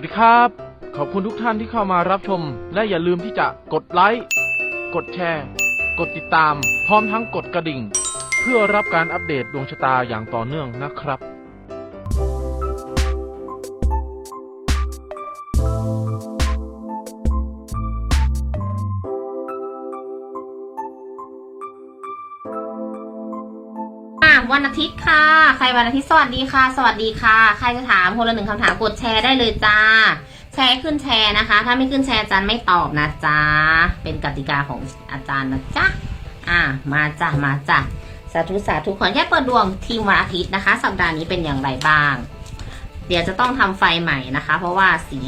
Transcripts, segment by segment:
วัสดีครับ ขอบคุณทุกท่านที่เข้ามารับชม และอย่าลืมที่จะกดไลค์กดแชร์ กดติดตาม พร้อมทั้งกดกระดิ่ง เพื่อรับการอัปเดตดวงชะตาอย่างต่อเนื่องนะครับ วันอาทิตย์ค่ะ ใครวันอาทิตย์สวัสดีค่ะ สวัสดีค่ะ ใครจะถามคนละหนึ่งคำถามกดแชร์ได้เลยจ้า แชร์ขึ้นแชร์นะคะ ถ้าไม่ขึ้นแชร์อาจารย์ไม่ตอบนะจ๊ะเป็นกติกาของอาจารย์นะจ๊ะอะมาจ้ะมาจ้ะสาธุสาธุขอแค่เปิดดวงทีมวันอาทิตย์นะคะ สัปดาห์นี้เป็นอย่างไรบ้าง เดี๋ยวจะต้องทำไฟใหม่นะคะ เพราะว่าสี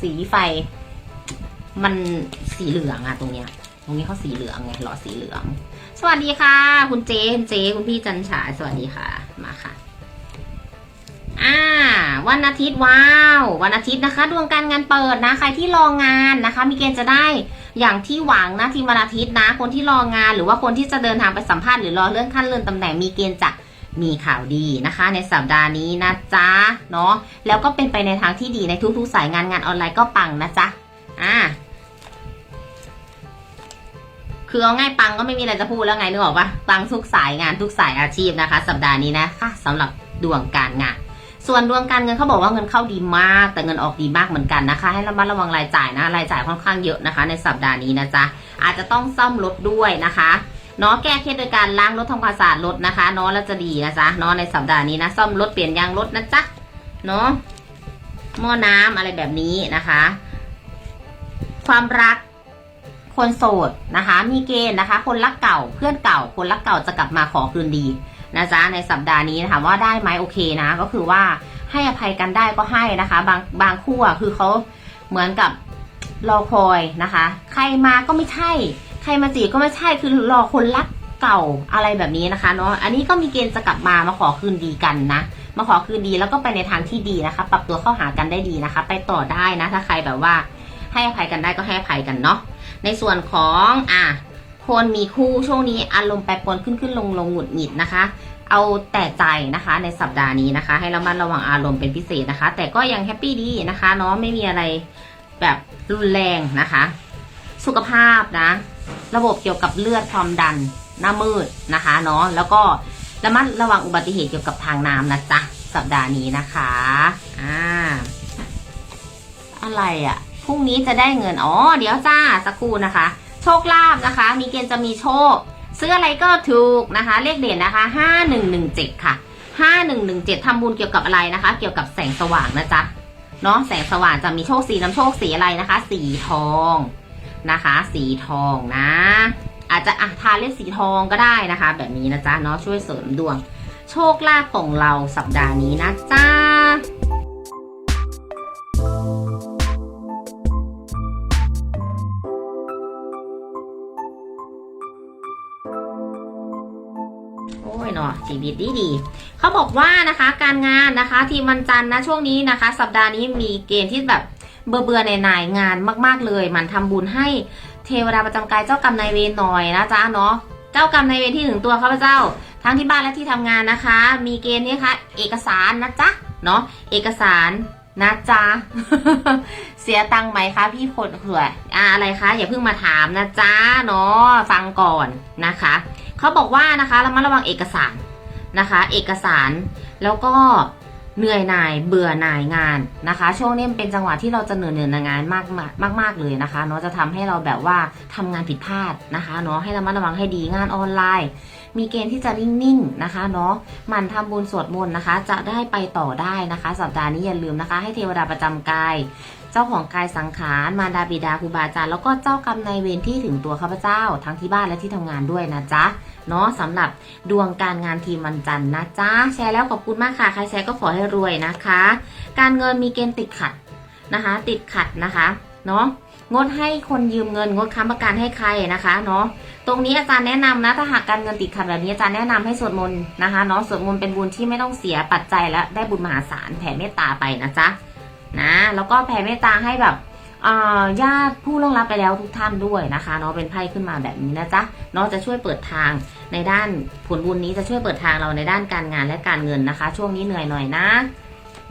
สีไฟ มันสีเหลืองอะตรงเนี้ย ตรงนี้เขาสีเหลืองไงหลอดสีเหลือง สวัสดีค่ะ คุณเจคุณเจคุณพี่จันฉายสวัสดีค่ะ มาค่ะ อ่า วันอาทิตย์ว้าว วันอาทิตย์นะคะ ดวงการงานเปิดนะ ใครที่รองานนะคะ มีเกณฑ์จะได้อย่างที่หวังนะทีมวันอาทิตย์นะ คนที่รองานหรือว่าคนที่จะเดินทางไปสัมภาษณ์หรือรอเลื่อนขั้นเลื่อนตำแหน่งมีเกณฑ์จะมีข่าวดีนะคะ ในสัปดาห์นี้นะจ๊ะเนาะแล้วก็เป็นไปในทางที่ดีในทุกๆสายงานงานออนไลน์ก็ปังนะจ๊ะอ่า คือเอาง่ายปังก็ไม่มีอะไรจะพูดแล้วไงนึกออกปะปังทุกสายงานทุกสายอาชีพนะคะ สัปดาห์นี้นะคะสำหรับดวงการงานส่วนดวงการเงินเขาบอกว่าเงินเข้าดีมาก แต่เงินออกดีมากเหมือนกันนะคะ ให้ระมัดระวังรายจ่ายนะรายจ่ายค่อนข้างเยอะนะคะ ในสัปดาห์นี้นะจ๊ะอาจจะต้องซ่อมรถด้วยนะคะเนาะแก้เคล็ดโดยการล้างรถทำความสะอาดรถนะคะเนาะแล้วจะดีนะจ๊ะเนาะในสัปดาห์นี้นะซ่อมรถเปลี่ยนยางรถนะจ๊ะเนาะหม้อน้ำอะไรแบบนี้นะคะ ความรัก คนโสดนะคะ มีเกณฑ์นะคะ คนรักเก่าเพื่อนเก่า คนรักเก่าจะกลับมาขอคืนดีนะจ๊ะในสัปดาห์นี้ถามว่าได้ไหมโอเคนะ ก็คือว่าให้อภัยกันได้ก็ให้นะคะ บางบางคู่อะคือเขาเหมือนกับรอคอยนะคะ ใครมาก็ไม่ใช่ ใครมาจีบก็ไม่ใช่คือรอคนรักเก่าอะไรแบบนี้นะคะเนาะอันนี้ก็มีเกณฑ์จะกลับมามาขอคืนดีกันนะ มาขอคืนดีแล้วก็ไปในทางที่ดีนะคะ ปรับตัวเข้าหากันได้ดีนะคะ ไปต่อได้นะ ถ้าใครแบบว่าให้อภัยกันได้ก็ให้อภัยกันเนาะ ในส่วนของอะคนมีคู่ช่วงนี้อารมณ์แปรปรวนขึ้นขึ้นลงลงหงุดหงิดนะคะ เอาแต่ใจนะคะในสัปดาห์นี้นะคะ ให้ระมัดระวังอารมณ์เป็นพิเศษนะคะ แต่ก็ยังแฮปปี้ดีนะคะเนาะไม่มีอะไรแบบรุนแรงนะคะ สุขภาพนะ ระบบเกี่ยวกับเลือดความดันหน้ามืดนะคะเนาะแล้วก็ระมัดระวังอุบัติเหตุเกี่ยวกับทางน้ำนะจ๊ะสัปดาห์นี้นะคะอ่าอะไรอะ่ะ พรุ่งนี้จะได้เงิน อ๋อ เดี๋ยวจ้าสักครู่นะคะ โชคลาภนะคะ มีเกณฑ์จะมีโชค ซื้ออะไรก็ถูกนะคะ เลขเด่นนะคะห้าหนึ่งหนึ่งเจ็ดค่ะห้าหนึ่งหนึ่งเจ็ดทำบุญเกี่ยวกับอะไรนะคะ เกี่ยวกับแสงสว่างนะจ๊ะ เนาะแสงสว่างจะมีโชคสีน้ำโชคสีอะไรนะคะ สีทองนะคะ สีทองนะ อาจจะอะทาเล่นสีทองก็ได้นะคะ แบบนี้นะจ๊ะเนาะช่วยเสริมดวง โชคลาภของเราสัปดาห์นี้นะจ๊ะ ชีวิตดีดีๆเขาบอกว่านะคะการงานนะคะ ทีมวันจันทร์นะช่วงนี้นะคะ สัปดาห์นี้มีเกณฑ์ที่แบบเบื่อเบื่อในนายๆงานมาก ๆ เลย มันทำบุญให้เทวดาประจำกายเจ้ากรรมนายเวรหน่อยนะจ๊ะเนาะเจ้ากรรมนายเวรที่ถึงตัวข้าพเจ้า ทั้งที่บ้านและที่ทำงานนะคะ มีเกณฑ์นี้ค่ะเอกสารนะจ๊ะเนาะเอกสารนะจ๊ะ เสียตังค์ไหมคะพี่คนเขื่ออ่าอะไรคะอย่าเพิ่งมาถามนะจ๊ะเนาะฟังก่อนนะคะ เขาบอกว่านะคะเรามาระวังเอกสาร นะคะ เอกสาร แล้วก็เหนื่อยหน่ายเบื่อหน่ายงานนะคะ ช่วงนี้เป็นจังหวะที่เราจะเหนื่อยเหนื่อยงานมากมากมากมากเลยนะคะเนาะจะทำให้เราแบบว่าทำงานผิดพลาดนะคะเนาะให้ระมัดระวังให้ดีงานออนไลน์ มีเกณฑ์ที่จะนิ่งๆนะคะเนาะมันทำบุญสวดมนต์นะคะ จะได้ไปต่อได้นะคะ สัปดาห์นี้อย่าลืมนะคะ ให้เทวดาประจำกาย จ้าของกายสังขารมารดาบิดาครูบาอาจารย์แล้วก็เจ้ากรรมนายเวรที่ถึงตัวข้าพเจ้าทั้งที่บ้านและที่ทำงานด้วยนะจ๊ะเนาะสำหรับดวงการงานทีมวันจันทร์นะจ๊ะแชร์แล้วขอบคุณมากค่ะใครแชร์ก็ขอให้รวยนะคะ การเงินมีเกณฑ์ติดขัดนะคะ ติดขัดนะคะเนาะงดให้คนยืมเงินงดค้ำประกันให้ใครนะคะเนาะตรงนี้อาจารย์แนะนำนะถ้าหากการเงินติดขัดแบบนี้อาจารย์แนะนำให้สวดมนต์นะคะเนาะสวดมนต์เป็นบุญที่ไม่ต้องเสียปัจจัยและได้บุญมหาศาลแผ่เมตตาไปนะจ๊ะ นะ แล้วก็แผ่เมตตาให้แบบญาติผู้ล่วงลับไปแล้วทุกท่านด้วยนะคะเนาะเป็นไพ่ขึ้นมาแบบนี้นะจ๊ะเนาะจะช่วยเปิดทางในด้านผลบุญนี้จะช่วยเปิดทางเราในด้านการงานและการเงินนะคะ ช่วงนี้เหนื่อยหน่อยนะ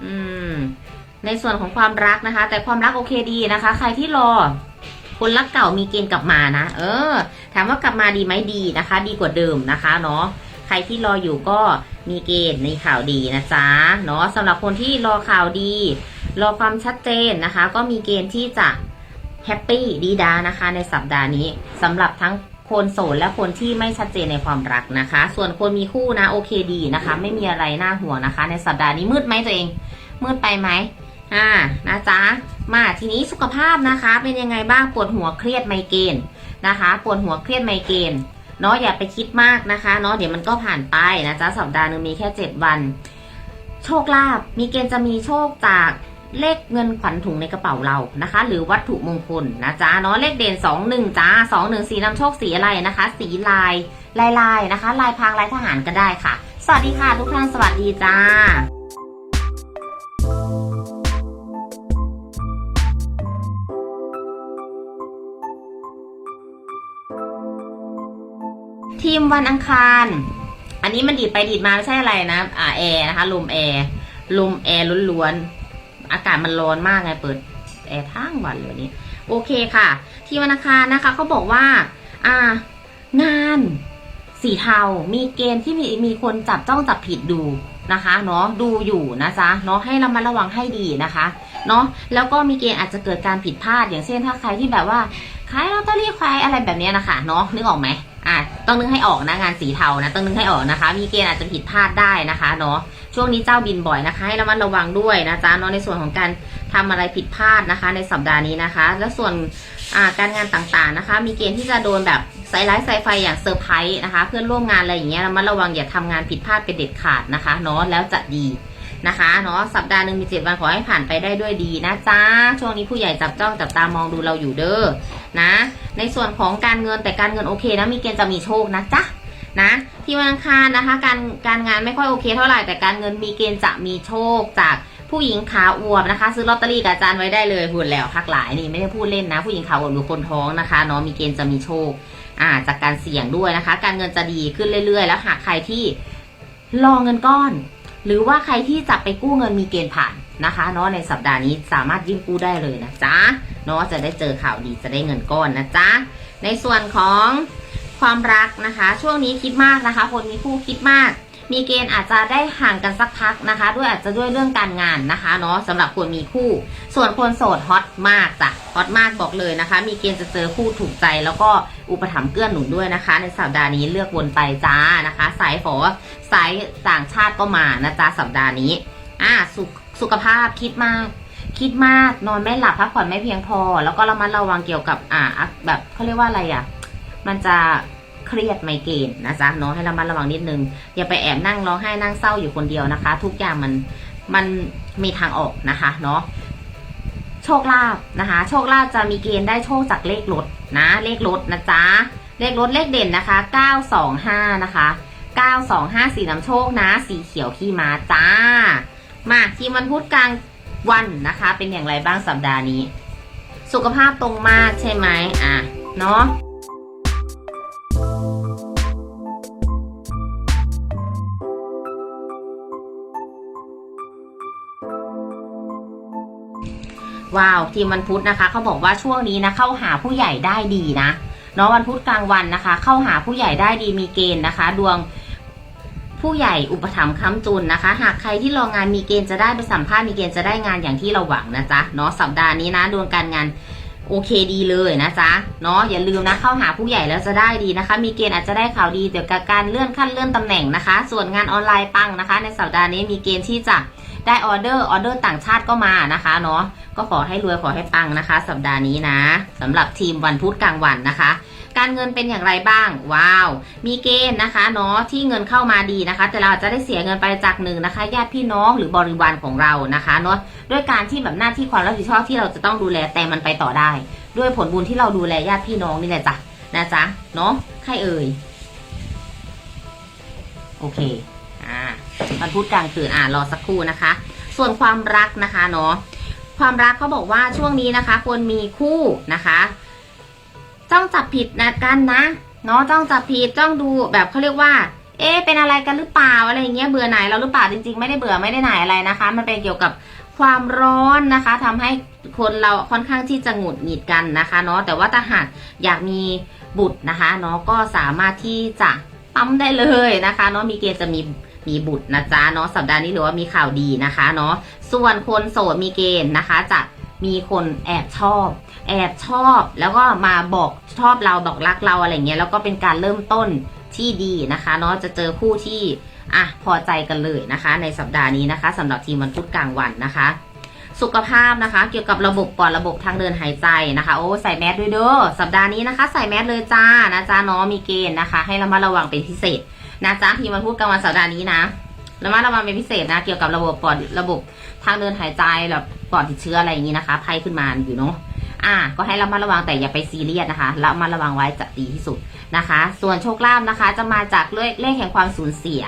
อืม ในส่วนของความรักนะคะ แต่ความรักโอเคดีนะคะ ใครที่รอคนรักเก่ามีเกณฑ์กลับมานะ เออ ถามว่ากลับมาดีไหมดีนะคะ ดีกว่าเดิมนะคะ เนาะ ใครที่รออยู่ก็ มีเกณฑ์ในข่าวดีนะจ๊ะเนาะสำหรับคนที่รอข่าวดี รอความชัดเจนนะคะ ก็มีเกณฑ์ที่จะแฮปปี้ดีดานะคะ ในสัปดาห์นี้สำหรับทั้งคนโสดและคนที่ไม่ชัดเจนในความรักนะคะ ส่วนคนมีคู่นะโอเคดีนะคะ ไม่มีอะไรน่าห่วงนะคะ ในสัปดาห์นี้มืดไหมตัวเอง มืดไปไหมอ่านะจ๊ะมาทีนี้สุขภาพนะคะ เป็นยังไงบ้างปวดหัวเครียดไมเกรนนะคะ ปวดหัวเครียดไมเกรน เนาะอย่าไปคิดมากนะคะเนาะเดี๋ยวมันก็ผ่านไปนะจ๊ะสัปดาห์นึงมีแค่เจ็ดวัน โชคลาภมีเกณฑ์จะมีโชคจากเลขเงินขวัญถุงในกระเป๋าเรานะคะ หรือวัตถุมงคลนะจ๊ะเนาะเลขเด่น2 1จ้า2 1สีนำโชคสีอะไรนะคะ สีลายลายลายนะคะ ลายพรางลายทหารก็ได้ค่ะ สวัสดีค่ะทุกท่านสวัสดีจ้า ทีมวันอังคาร อันนี้มันดีดไปดีดมาไม่ใช่อะไรนะ อ่าแอร์นะคะลมแอร์ลมแอร์ล้วนๆอากาศมันร้อนมากไงเปิดแอร์ทั้งวันเลยนี้ โอเคค่ะ ทีมวันอังคารนะคะเขาบอกว่า อ่า งานสีเทา มีเกณฑ์ที่มีมีคนจับจ้องจับผิดดูนะคะเนาะดูอยู่นะจ๊ะเนาะให้เรามาระวังให้ดีนะคะเนาะแล้วก็มีเกณฑ์อาจจะเกิดการผิดพลาดอย่างเช่นถ้าใครที่แบบว่าขายลอตเตอรี่ขายอะไรแบบนี้นะคะเนาะนึกออกไหม อะต้องนึกให้ออกนะงานสีเทานะ ต้องนึกให้ออกนะคะ มีเกณฑ์อาจจะผิดพลาดได้นะคะเนาะช่วงนี้เจ้าบินบ่อยนะคะ ให้ระมัดระวังด้วยนะจ๊ะเนาะในส่วนของการทำอะไรผิดพลาดนะคะ ในสัปดาห์นี้นะคะ แล้วส่วนการงานต่างๆนะคะ มีเกณฑ์ที่จะโดนแบบไซไลท์ไซไฟอย่างเซอร์ไพรส์นะคะ เพื่อนร่วมงานอะไรอย่างเงี้ยระมัดระวังอย่าทำงานผิดพลาดเป็นเด็ดขาดนะคะเนาะแล้วจะดี นะคะเนาะสัปดาห์หนึ่งมีเจ็ดวันขอให้ผ่านไปได้ด้วยดีนะจ๊ะช่วงนี้ผู้ใหญ่จับจ้องจับตามองดูเราอยู่เด้อนะ ในส่วนของการเงินแต่การเงินโอเคนะมีเกณฑ์จะมีโชคนะจ๊ะนะที่วันอังคารนะคะการการงานไม่ค่อยโอเคเท่าไหร่แต่การเงินมีเกณฑ์จะมีโชคจากผู้หญิงขาอวบนะคะ ซื้อลอตเตอรี่กับอาจารย์ไว้ได้เลยพูดแล้วพักหลายนี่ไม่ได้พูดเล่นนะ ผู้หญิงขาอวบหรือคนท้องนะคะเนาะมีเกณฑ์จะมีโชคอ่าจากการเสี่ยงด้วยนะคะ การเงินจะดีขึ้นเรื่อยๆ แล้วหากใครที่รอเงินก้อน หรือว่าใครที่จะไปกู้เงินมีเกณฑ์ผ่านนะคะเนาะในสัปดาห์นี้สามารถยื่นกู้ได้เลยนะจ๊ะเนาะจะได้เจอข่าวดีจะได้เงินก้อนนะจ๊ะในส่วนของความรักนะคะ ช่วงนี้คิดมากนะคะ คนมีคู่คิดมาก มีเกณฑ์อาจจะได้ห่างกันสักพักนะคะ ด้วยอาจจะด้วยเรื่องการงานนะคะเนาะสำหรับคนมีคู่ ส่วนคนโสดฮอตมากจ้ะฮอตมากบอกเลยนะคะ มีเกณฑ์จะเจอคู่ถูกใจ แล้วก็อุปถัมภ์เกื้อหนุนด้วยนะคะ ในสัปดาห์นี้เลือกวนไปจ้านะคะ สายฝอสายต่างชาติก็มานะจ๊ะสัปดาห์นี้อ่าสุขสุขภาพคิดมาก คิดมากนอนไม่หลับพักผ่อนไม่เพียงพอ แล้วก็ระมัดระวังเกี่ยวกับอ่าแบบเขาเรียกว่าอะไรอะ มันจะ เครียดไมเกรนนะจ๊ะเนาะให้ระมัดระวังนิดนึง อย่าไปแอบนั่งร้องไห้นั่งเศร้าอยู่คนเดียวนะคะ ทุกอย่างมันมันมีทางออกนะคะเนาะโชคลาภนะคะ โชคลาภจะมีเกณฑ์ได้โชคจากเลขรถนะ เลขรถนะจ๊ะเลขรถเลขเด่นนะคะ 925 นะคะ 925 สีน้ำโชคนะ สีเขียวขี้มาจ้า มาทีมวันพุธกลางวันนะคะ เป็นอย่างไรบ้างสัปดาห์นี้ สุขภาพตรงมากใช่ไหมอะ เนาะ ว้าวทีมวันพุธนะคะเขาบอกว่าช่วงนี้นะเข้าหาผู้ใหญ่ได้ดีนะเนาะวันพุธกลางวันนะคะ เข้าหาผู้ใหญ่ได้ดีมีเกณฑ์นะคะ ดวงผู้ใหญ่อุปถัมภ์ค้ำจุนนะคะ หากใครที่รองานมีเกณฑ์จะได้ไปสัมภาษณ์มีเกณฑ์จะได้งานอย่างที่เราหวังนะจ๊ะเนาะสัปดาห์นี้นะดวงการงาน โอเคดีเลยนะจ๊ะเนาะอย่าลืมนะเข้าหาผู้ใหญ่แล้วจะได้ดีนะคะ มีเกณฑ์อาจจะได้ข่าวดีเกี่ยวกับการเลื่อนขั้นเลื่อนตำแหน่งนะคะ ส่วนงานออนไลน์ปังนะคะ ในสัปดาห์นี้มีเกณฑ์ที่จะได้ออเดอร์ออเดอร์ต่างชาติก็มานะคะเนาะก็ขอให้รวยขอให้ปังนะคะ สัปดาห์นี้นะสำหรับทีมวันพุธกลางวันนะคะ การเงินเป็นอย่างไรบ้าง ว้าว มีเกณฑ์นะคะเนาะที่เงินเข้ามาดีนะคะ แต่เราจจะได้เสียเงินไปจากหนึ่งนะคะ ญาติพี่น้องหรือบริวารของเรานะคะเนาะด้วยการที่แบบหน้าที่ความรับผิดชอบที่เราจะต้องดูแลแต่มันไปต่อได้ ด้วยผลบุญที่เราดูแลญาติพี่น้องนี่แหละจ้ะนะจ๊ะเนาะใครเอ่ยโอเคอ่าวันพุธกลางคืนอ่ารอสักครู่นะคะ ส่วนความรักนะคะเนาะความรักเขาบอกว่าช่วงนี้นะคะควรมีคู่นะคะ จ้องจับผิดนะกันนะเนาะจ้องจับผิดจ้องดูแบบเขาเรียกว่า เอ๊เป็นอะไรกันหรือเปล่าอะไรอย่างเงี้ยเบื่อหน่ายเราหรือเปล่าจริง ๆ ไม่ได้เบื่อไม่ได้หน่ายอะไรนะคะ มันเป็นเกี่ยวกับความร้อนนะคะทำให้คนเราค่อนข้างที่จะหงุดหงิดกันนะคะเนาะแต่ว่าถ้าหากอยากมีบุตรนะคะเนาะก็สามารถที่จะปั๊มได้เลยนะคะเนาะมีเกณฑ์จะมีมีบุตรนะจ๊ะเนาะสัปดาห์นี้หรือว่ามีข่าวดีนะคะเนาะส่วนคนโสดมีเกณฑ์นะคะจะมีคนแอบชอบ แอบชอบแล้วก็มาบอกชอบเราบอกรักเราอะไรเงี้ยแล้วก็เป็นการเริ่มต้นที่ดีนะคะเนาะจะเจอคู่ที่อะพอใจกันเลยนะคะ ในสัปดาห์นี้นะคะสำหรับทีมวันพุธกลางวันนะคะ สุขภาพนะคะ เกี่ยวกับระบบปอดระบบทางเดินหายใจนะคะโอ้ใส่แมสด้วยเด้อสัปดาห์นี้นะคะ ใส่แมสเลยจ้านะจ๊ะเนาะมีเกณฑ์นะคะ ให้ระมัดระวังเป็นพิเศษนะจ๊ะทีมวันพุธกลางวันสัปดาห์นี้นะระมัดระวังเป็นพิเศษนะเกี่ยวกับระบบปอดระบบทางเดินหายใจแบบปอดติดเชื้ออะไรอย่างนี้นะคะภัยขึ้นมาอยู่เนาะ อะก็ให้เระมัดระวังแต่อย่าไปซีเรียสนะคะเระมัดระวังไว้จะดีที่สุดนะคะ ส่วนโชคลาภนะคะ จะมาจากเลขเลขแห่งความสูญเสีย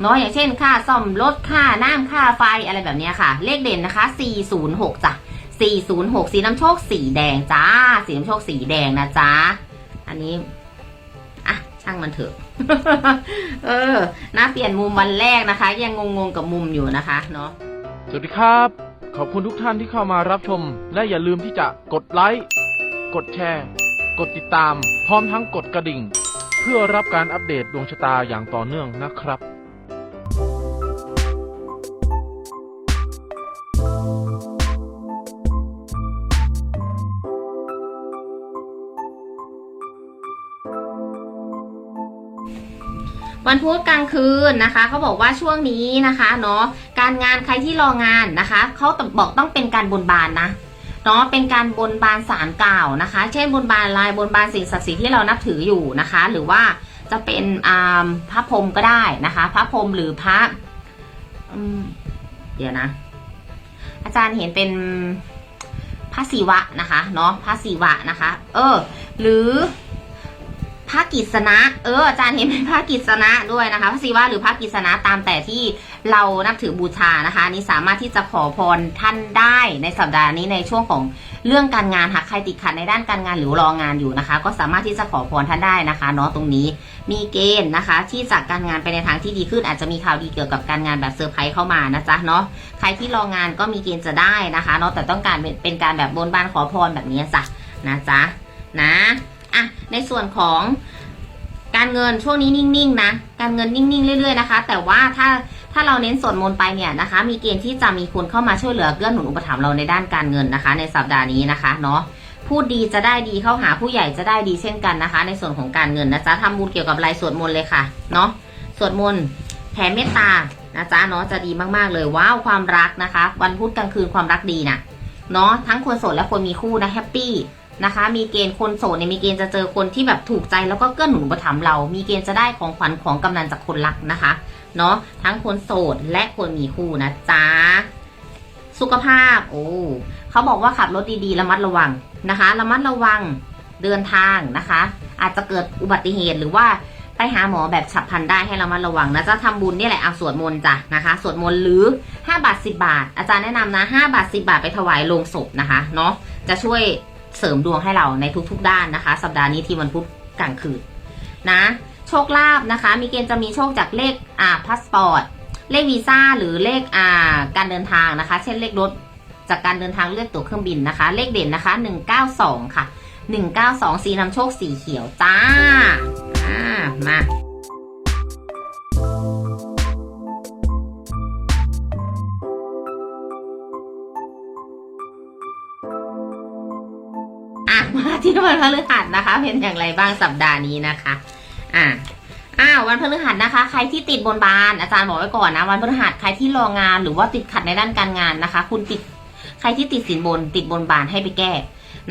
เนาะอย่างเช่นค่าซ่อมรถค่าน้ำค่าไฟอะไรแบบนี้ค่ะ เลขเด่นนะคะ 406จ้ะ406 สีน้ำโชคสีแดงจ้า สีน้ำโชคสีแดงนะจ๊ะอันนี้อะช่างมันเถอะ เออน่าเปลี่ยนมุมวันแรกนะคะ ยังงงๆกับมุมอยู่นะคะ เนาะสวัสดีครับ ขอบคุณทุกท่านที่เข้ามารับชม และอย่าลืมที่จะกดไลค์กดแชร์ กดติดตาม พร้อมทั้งกดกระดิ่ง เพื่อรับการอัปเดตดวงชะตาอย่างต่อเนื่องนะครับ วันพุธกลางคืนนะคะเขาบอกว่าช่วงนี้นะคะเนาะการงานใครที่รองานนะคะเขาบอกต้องเป็นการบนบานนะเนาะเป็นการบนบานสารกล่าวนะคะ เช่นบนบานลายบนบานสิ่งศักดิ์สิทธิ์ที่เรานับถืออยู่นะคะ หรือว่าจะเป็นอ่าพระพรหมก็ได้นะคะ พระพรหมหรือพระเดี๋ยวนะ อาจารย์เห็นเป็นพระศิวะนะคะเนาะพระศิวะนะคะ เออ หรือ พระกิษณะ เอออาจารย์เห็นเป็นพระกิษณะด้วยนะคะพระศิวะหรือพระกิษณะตามแต่ที่เรานับถือบูชานะคะนนี้สามารถที่จะขอพรท่านได้ในสัปดาห์นี้ในช่วงของเรื่องการงานหากใครติดขัดในด้านการงานหรือรองานอยู่นะคะ ก็สามารถที่จะขอพรท่านได้นะคะเนาะตรงนี้มีเกณฑ์นะคะ ที่จากการงานไปในทางที่ดีขึ้น อาจจะมีข่าวดีเกี่ยวกับการงานแบบเซอร์ไพรส์เข้ามานะจ๊ะเนาะใครที่รองานก็มีเกณฑ์จะได้นะคะเนาะแต่ต้องการเป็นเป็นการแบบบนบานขอพรแบบนี้จ้ะนะจ๊ะนะ อะในส่วนของการเงินช่วงนี้นิ่งๆนะการเงินนิ่งๆเรื่อยๆนะคะ แต่ว่าถ้าถ้าเราเน้นสวดมนต์ไปเนี่ยนะคะ มีเกณฑ์ที่จะมีคนเข้ามาช่วยเหลือเกื้อหนุนอุปถัมภ์เราในด้านการเงินนะคะ ในสัปดาห์นี้นะคะเนาะพูดดีจะได้ดีเข้าหาผู้ใหญ่จะได้ดีเช่นกันนะคะ ในส่วนของการเงินนะจ๊ะทำบุญเกี่ยวกับรายสวดมนต์เลยค่ะเนาะสวดมนต์แผ่เมตตานะจ๊ะเนาะจะดีมากๆเลยว้าวความรักนะคะ วันพุธกลางคืนความรักดีนะเนาะทั้งคนโสดและคนมีคู่นะแฮปปี้ นะคะ มีเกณฑ์คนโสดเนี่ยมีเกณฑ์จะเจอคนที่แบบถูกใจแล้วก็เกื้อหนุนอุปถัมเรา มีเกณฑ์จะได้ของขวัญของกำนันจากคนรักนะคะเนาะทั้งคนโสดและคนมีคู่นะจ๊ะสุขภาพ โอ้เขาบอกว่าขับรถดีๆระมัดระวังนะคะ ระมัดระวังเดินทางนะคะ อาจจะเกิดอุบัติเหตุหรือว่าไปหาหมอแบบฉับพลันได้ให้ระมัดระวังนะจะทำบุญนี่แหละเอาสวดมนต์จ้ะนะคะสวดมนต์หรือ 5 บาท 10 บาท อาจารย์แนะนำนะ 5 บาท 10 บาทไปถวายโลงศพนะคะเนาะจะช่วย เสริมดวงให้เราในทุกๆด้านนะคะ สัปดาห์นี้ที่วันพุธกลางคืนนะโชคลาภนะคะ มีเกณฑ์จะมีโชคจากเลขอ่าพาสปอร์ตเลขวีซ่าหรือเลขอ่าการเดินทางนะคะ เช่นเลขรถจากการเดินทางเลือกตั๋วเครื่องบินนะคะ เลขเด่นนะคะ 192 ค่ะ 192 สีนำโชคสีเขียวจ้าอ่ามา ที่วันพฤหัสนะคะ เป็นอย่างไรบ้างสัปดาห์นี้นะคะ อะอ้าววันพฤหัสนะคะ ใครที่ติดบนบานอาจารย์บอกไว้ก่อนนะวันพฤหัสใครที่รองานหรือว่าติดขัดในด้านการงานนะคะ คุณติดใครที่ติดสินบน ติดบนบานให้ไปแก้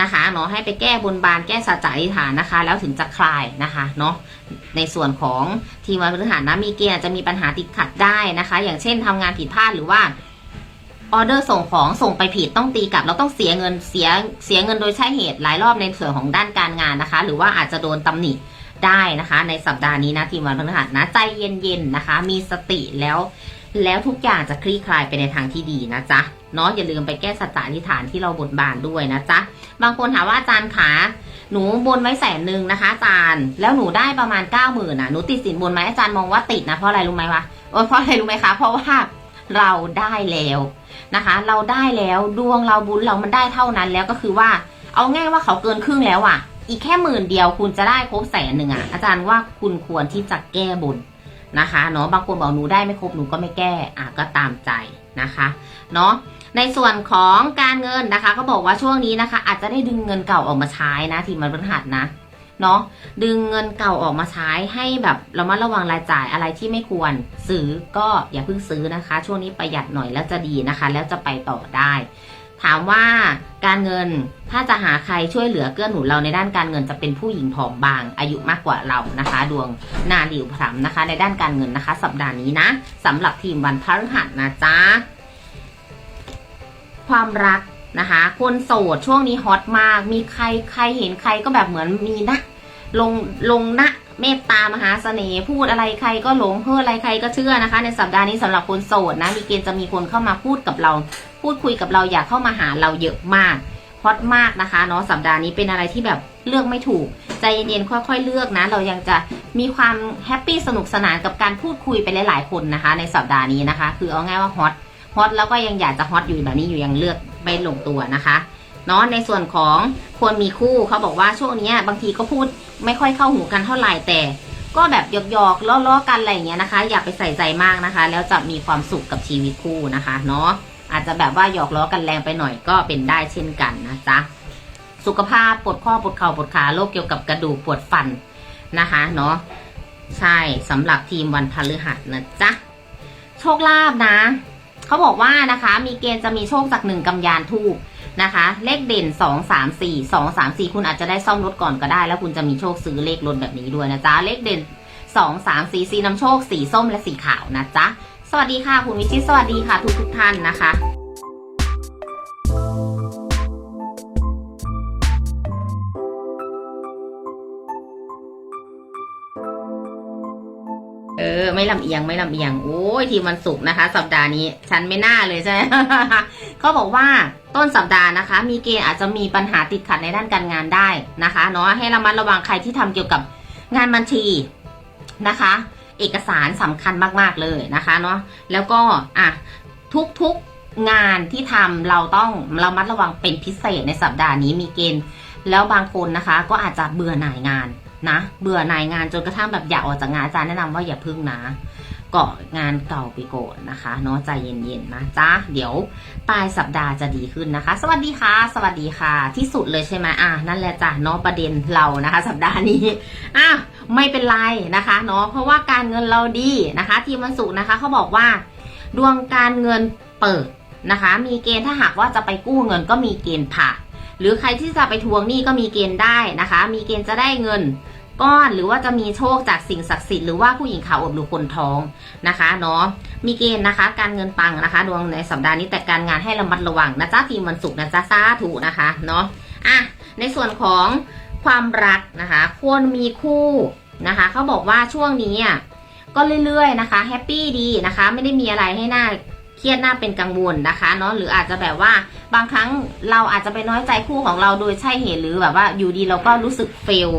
นะคะเนาะให้ไปแก้บนบานแก้สัจจะอธิษฐานนะคะ แล้วถึงจะคลายนะคะเนาะในส่วนของทีมวันพฤหัสนะมีเกณฑ์จจะมีปัญหาติดขัดได้นะคะ อย่างเช่นทำงานผิดพลาดหรือว่า ออเดอร์ส่งของส่งไปผิดต้องตีกลับ เราต้องเสียเงินเสียเสียเงินโดยใช่เหตุหลายรอบในส่วนของด้านการงานนะคะ หรือว่าอาจจะโดนตำหนิได้นะคะ ในสัปดาห์นี้นะทีมวันพฤหัสนะใจเย็นๆนะคะ มีสติแล้ว แล้วทุกอย่างจะคลี่คลายไปในทางที่ดีนะจ๊ะเนาะอย่าลืมไปแก้สัจจะอธิษฐานที่เราบนบานด้วยนะจ๊ะบางคนถามว่าอาจารย์ขาหนูบนไว้แสนหนึ่งนะคะอาจารย์ แล้วหนูได้ประมาณเก้าหมื่นอะหนูติดสินบนไหมอาจารย์มองว่าติดนะเพราะอะไรรู้ไหมวะเพราะอะไรรู้ไหมคะเพราะว่าเราได้แล้ว นะคะ เราได้แล้วดวงเราบุญเรามันได้เท่านั้นแล้วก็คือว่า เอาง่ายว่าเขาเกินครึ่งแล้วอะ่ะ อีกแค่หมื่นเดียวคุณจะได้ครบแสนหนึ่งอะ่ะ อาจารย์ว่าคุณควรที่จะแก้บุญนะคะเนาะบางคนบอกหนูได้ไม่ครบหนูก็ไม่แก้อะก็ตามใจนะคะเนาะในส่วนของการเงินนะคะ ก็บอกว่าช่วงนี้นะคะ อาจจะได้ดึงเงินเก่าออกมาใช้นะทีมันพฤหัสนะ เนาะดึงเงินเก่าออกมาใช้ให้แบบเรามาระวังรายจ่ายอะไรที่ไม่ควร ซื้อก็อย่าเพิ่งซื้อนะคะ ช่วงนี้ประหยัดหน่อยแล้วจะดีนะคะ แล้วจะไปต่อได้ ถามว่าการเงินถ้าจะหาใครช่วยเหลือเกื้อหนุนเราในด้านการเงินจะเป็นผู้หญิงผอมบาง อายุมากกว่าเรานะคะ ดวงนาหลิวพรำนะคะ ในด้านการเงินนะคะ สัปดาห์นี้นะสำหรับทีมวันพฤหัสนะจ๊ะความรัก นะคะ คนโสดช่วงนี้ฮอตมาก มีใครใครเห็นใครก็แบบเหมือนมีนะ ลงลงนะเมตตามหาเสน่ห์พูดอะไรใครก็หลงเพื่ออะไรใครก็เชื่อนะคะ ในสัปดาห์นี้สำหรับคนโสดนะมีเกณฑ์จะมีคนเข้ามาพูดกับเรา พูดคุยกับเราอยากเข้ามาหาเราเยอะมากฮอตมากนะคะเนาะสัปดาห์นี้เป็นอะไรที่แบบเลือกไม่ถูก ใจเย็นๆค่อย ๆ เลือกนะ เรายังจะมีความแฮปปี้สนุกสนานกับการพูดคุยไปหลายๆคนนะคะ ในสัปดาห์นี้นะคะ คือเอาง่ายว่าฮอตฮอตแล้วก็ยังอยากจะฮอตอยู่แบบนี้อยู่ยังเลือก ไม่ลงตัวนะคะเนาะในส่วนของคนมีคู่เขาบอกว่าช่วงนี้บางทีก็พูดไม่ค่อยเข้าหูกันเท่าไหร่แต่ก็แบบหยอกๆล้อๆกันอะไรอย่างเงี้ยนะคะ อย่าไปใส่ใจมากนะคะ แล้วจะมีความสุขกับชีวิตคู่นะคะเนาะอาจจะแบบว่าหยอกล้อกันแรงไปหน่อยก็เป็นได้เช่นกันนะจ๊ะสุขภาพปวดข้อปวดเข่าปวดขาโรคเกี่ยวกับกระดูกปวดฟันนะคะเนาะใช่สำหรับทีมวันพฤหัสนะจ๊ะโชคลาภนะ เขาบอกว่านะคะมีเกณฑ์จะมีโชคจากหนึ่งกำยานทูบนะคะ เลขเด่นสองสามสี่สองสามสี่คุณอาจจะได้ซ่อมรถก่อนก็ได้ แล้วคุณจะมีโชคซื้อเลขรถแบบนี้ด้วยนะจ๊ะ เลขเด่นสองสามสีสีน้ำโชคสีส้มและสีขาวนะจ๊ะ สวัสดีค่ะ คุณวิชิตสวัสดีค่ะทุกทุกท่านนะคะ ไม่ลำเอียงไม่ลำเอียง โอ้ยทีมวันศุกร์นะคะ สัปดาห์นี้ฉันไม่น่าเลยใช่ไหมเขาบอกว่าต้นสัปดาห์นะคะ มีเกณฑ์อาจจะมีปัญหาติดขัดในด้านการงานได้นะคะเนาะให้ระมัดระวังใครที่ทำเกี่ยวกับงานบัญชีนะคะ เอกสารสำคัญมากๆเลยนะคะเนาะแล้วก็อะทุกๆงานที่ทำเราต้องระมัดระวังเป็นพิเศษในสัปดาห์นี้มีเกณฑ์แล้วบางคนนะคะ ก็อาจจะเบื่อหน่ายงาน นะเบื่อหน่ายงานจนกระทั่งแบบอยากออกจากงานอาจารย์แนะนำว่าอย่าพึ่งนะเกาะงานเก่าไปก่อนนะคะเนาะใจเย็นๆนะจ้าเดี๋ยวปลายสัปดาห์จะดีขึ้นนะคะ สวัสดีค่ะ สวัสดีค่ะ ที่สุดเลยใช่ไหมอะนั่นแหละจ้ะเนาะประเด็นเรานะคะ สัปดาห์นี้อะไม่เป็นไรนะคะเนาะเพราะว่าการเงินเราดีนะคะ ทีมวันศุกร์นะคะเขาบอกว่า ดวงการเงินเปิดนะคะ มีเกณฑ์ถ้าหากว่าจะไปกู้เงินก็มีเกณฑ์ผ่าน หรือใครที่จะไปทวงหนี้ก็มีเกณฑ์ได้นะคะ มีเกณฑ์จะได้เงินก้อนหรือว่าจะมีโชคจากสิ่งศักดิ์สิทธิ์หรือว่าผู้หญิงขาวอดหรือคนท้องนะคะเนาะมีเกณฑ์นะคะ การเงินปังนะคะดวงในสัปดาห์นี้แต่การงานให้ระมัดระวังนะจ๊ะทีมวันศุกร์นะจ๊ะสาธุนะคะเนาะอะในส่วนของความรักนะคะ ควรมีคู่นะคะเขาบอกว่าช่วงนี้อะก็เรื่อยๆนะคะแฮปปี้ดีนะคะ ไม่ได้มีอะไรให้หน้า เครียดหน้าเป็นกังวลนะคะเนาะหรืออาจจะแบบว่าบางครั้งเราอาจจะไปน้อยใจคู่ของเราโดยใช่เหตุหรือแบบว่าอยู่ดีเราก็รู้สึกเฟล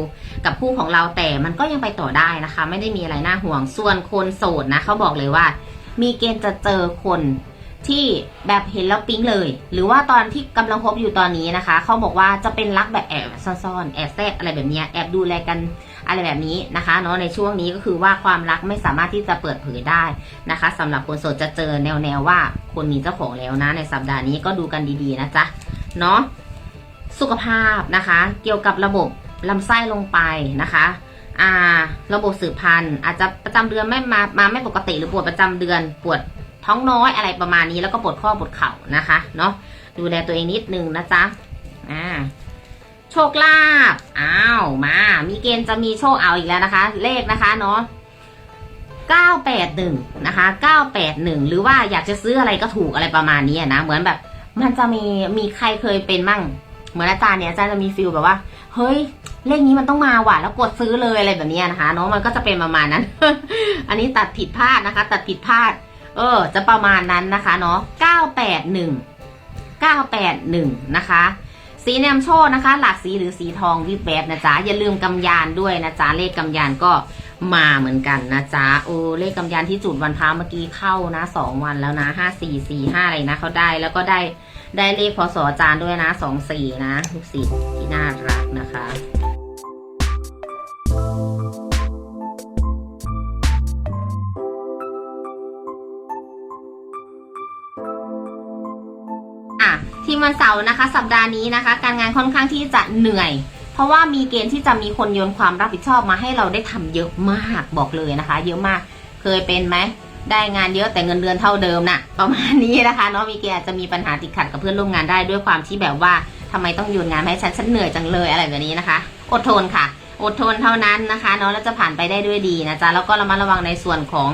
กับคู่ของเราแต่มันก็ยังไปต่อได้นะคะ ไม่ได้มีอะไรน่าห่วงส่วนคนโสดนะเขาบอกเลยว่า มีเกณฑ์จะเจอคนที่แบบเห็นแล้วปิ๊งเลย หรือว่าตอนที่กำลังคบอยู่ตอนนี้นะคะเขาบอกว่าจะเป็นรักแบบแอบซ่อนๆแอบแทรกอะไรแบบนี้แอบดูแลกัน อะไรแบบนี้นะคะเนาะในช่วงนี้ก็คือว่าความรักไม่สามารถที่จะเปิดเผยได้นะคะสำหรับคนโสดจะเจอแนวๆว่าคนมีเจ้าของแล้วนะ ในสัปดาห์นี้ก็ดูกันดีๆนะจ๊ะเนาะสุขภาพนะคะ เกี่ยวกับระบบลำไส้ลงไปนะคะอ่าระบบสืบพันธุ์อาจจะประจำเดือนไม่มามาไม่ปกติหรือปวดประจำเดือนปวดท้องน้อยอะไรประมาณนี้แล้วก็ปวดข้อปวดเข่านะคะเนาะดูแลตัวเองนิดนึงนะจ๊ะอ่า โชคลาภอ้าวมา มีเกณฑ์จะมีโชคเอาอีกแล้วนะคะ เลขนะคะเนาะ981นะคะ981 หรือว่าอยากจะซื้ออะไรก็ถูกอะไรประมาณนี้นะ เหมือนแบบ มันจะมีมีใครเคยเป็นมั่ง เหมือนอาจารย์เนี่ยอาจารย์จะมีฟิลแบบว่า เฮ้ย เลขนี้มันต้องมาว่ะแล้วกดซื้อเลยอะไรแบบนี้นะคะเนาะมันก็จะเป็นประมาณนั้น อันนี้ตัดผิดพลาดนะคะ ตัดผิดพลาด เออ จะประมาณนั้นนะคะเนาะ981 981นะคะ สีแนมโชคนะคะ หลากสีหรือสีทองวิบแวบนะจ๊ะอย่าลืมกำยานด้วยนะจ๊ะเลขกำยานก็มาเหมือนกันนะจ๊ะโอ้เลขกำยานที่จุดวันพ้าเมื่อกี้เข้านะสองวันแล้วนะห้าสี่สี่ห้าอะไรนะเขาได้แล้วก็ได้ได้เลขพศอาจารย์ด้วยนะสองสี่นะลูกศิษย์ที่น่ารักนะคะ วันเสาร์นะคะ สัปดาห์นี้นะคะ การงานค่อนข้างที่จะเหนื่อย เพราะว่ามีเกณฑ์ที่จะมีคนโยนความรับผิดชอบมาให้เราได้ทำเยอะมากบอกเลยนะคะ เยอะมากเคยเป็นไหมได้งานเยอะแต่เงินเดือนเท่าเดิมน่ะ ประมาณนี้นะคะเนาะมีเกณฑ์อาจจะมีปัญหาติดขัดกับเพื่อนร่วมงานได้ด้วยความที่แบบว่าทำไมต้องโยนงานให้ฉันฉันเหนื่อยจังเลยอะไรแบบนี้นะคะ อดทนค่ะ อดทนเท่านั้นนะคะเนาะแล้วจะผ่านไปได้ด้วยดีนะจ๊ะแล้วก็ระมัดระวังในส่วนของ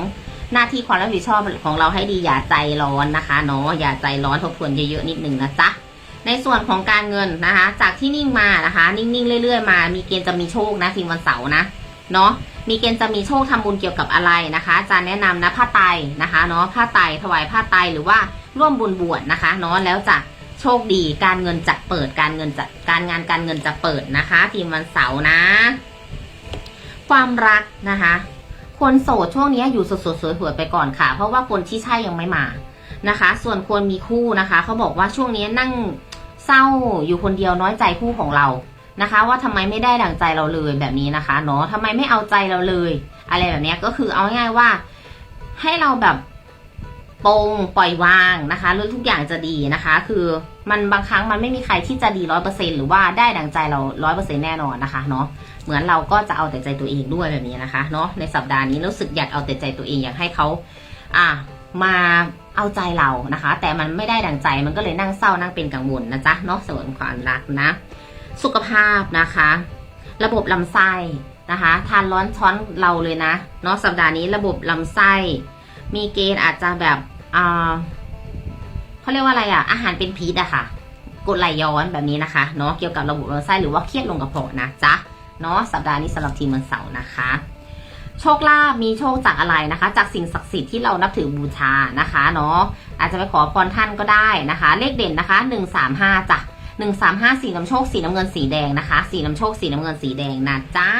หน้าที่ความรับผิดชอบของเราให้ดีอย่าใจร้อนนะคะเนาะอย่าใจร้อนทบทวนเยอะๆนิดนึงนะจ๊ะในส่วนของการเงินนะคะ จากที่นิ่งมานะคะ นิ่งๆเรื่อย ๆ มา มีเกณฑ์จะมีโชคนะทีมวันเสาร์นะเนาะมีเกณฑ์จะมีโชคทำบุญเกี่ยวกับอะไรนะคะอาจารย์แนะนำนะผ้าไตนะคะเนาะผ้าไตถวายผ้าไตหรือว่าร่วมบุญบวชนะคะเนาะแล้วจะโชคดีการเงินจะเปิดการเงินจะการงานการเงินจะเปิดนะคะ ทีมวันเสาร์นะ ความรักนะคะ คนโสดช่วงนี้อยู่สดๆสวยๆไปก่อนค่ะ เพราะว่าคนที่ใช่ยังไม่มานะคะ ส่วนคนมีคู่นะคะเขาบอกว่าช่วงนี้นั่งเศร้าอยู่คนเดียวน้อยใจคู่ของเรานะคะ ว่าทำไมไม่ได้ดังใจเราเลยแบบนี้นะคะเนาะทำไมไม่เอาใจเราเลย อะไรแบบนี้ก็คือเอาง่ายว่า ให้เราแบบปลงปล่อยวางนะคะเรื่องทุกอย่างจะดีนะคะ คือมันบางครั้งมันไม่มีใครที่จะดีร้อยเปอร์เซ็นหรือว่าได้ดังใจเราร้อยเปอร์เซ็นแน่นอนนะคะเนาะ เหมือนเราก็จะเอาแต่ใจตัวเองด้วยแบบนี้นะคะเนาะในสัปดาห์นี้รู้สึกอยากเอาแต่ใจตัวเองอยากให้เขาอะมาเอาใจเรานะคะ แต่มันไม่ได้ดังใจมันก็เลยนั่งเศร้านั่งเป็นกังวลนะจ๊ะเนาะส่วนความรักนะ สุขภาพนะคะ ระบบลำไส้นะคะทานร้อนช้อนเราเลยนะเนาะสัปดาห์นี้ระบบลำไส้ มีเกณฑ์อาจจะแบบอ่าเขาเรียกว่าอะไรอะอาหารเป็นพิษอะค่ะกดไหลย้อนแบบนี้นะคะเนาะเกี่ยวกับระบบลำไส้หรือว่าเครียดลงกระเพาะนะจ๊ะ เนาะสัปดาห์นี้สำหรับทีมวันเสาร์นะคะ โชคลาภมีโชคจากอะไรนะคะ จากสิ่งศักดิ์สิทธิ์ที่เรานับถือบูชานะคะเนาะอาจจะไปขอพรท่านก็ได้นะคะ เลขเด่นนะคะหนึ่งสามห้าจ้ะหนึ่งสามห้าสีน้ำโชคสีน้ำเงินสีแดงนะคะ สีน้ำโชคสีน้ำเงินสีแดงนะจ้า